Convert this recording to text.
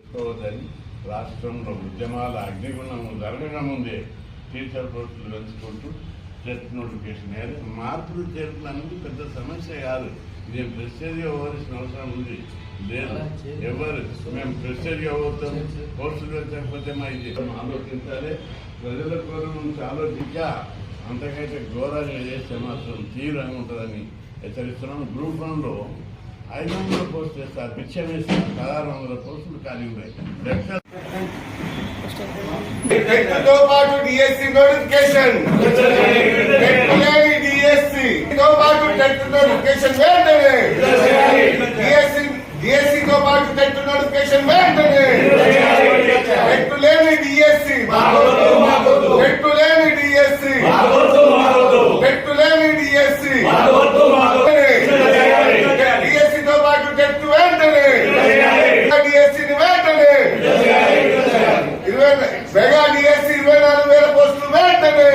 చేసుకోవద్దని రాష్ట్రంలో ఉద్యమాల అగ్నిగుణము జరగడం ముందే టీచర్ పోస్టులు పెంచుకుంటూ టెస్ట్ నోటిఫికేషన్ మార్పులు చేర్పులు అనేది పెద్ద సమస్య కాదు. ఇది ప్రెస్టేజ్గా ఇవ్వాల్సిన అవసరం ఉంది? లేదు. ఎవరు? మేము ప్రెస్టేజ్గా పోతాం పోస్టులు పెంచకపోతే మా ఇది. ఆలోచించాలి. ప్రజల కోరం నుంచి ఆలోచించా. అంతకైతే ఘోరంగా చేస్తే మాత్రం తీవ్రంగా ఉంటుందని హెచ్చరిస్తున్నాం. గ్రూప్ వన్లో ఐదు వందల పోస్టులు వేస్తారు పిచ్చం వేస్తారు పదహారు వందల పోస్టులు ఖాళీ ఉన్నాయి లెక్క తో పాటు డిఎస్సి నోటిఫికేషన్ లేని డిఎస్సి తో పాటు టెట్ నోటిఫికేషన్ వెంటనే డిఎస్సి ఇరవై నాలుగు వేల పోస్టులు వెంటనే.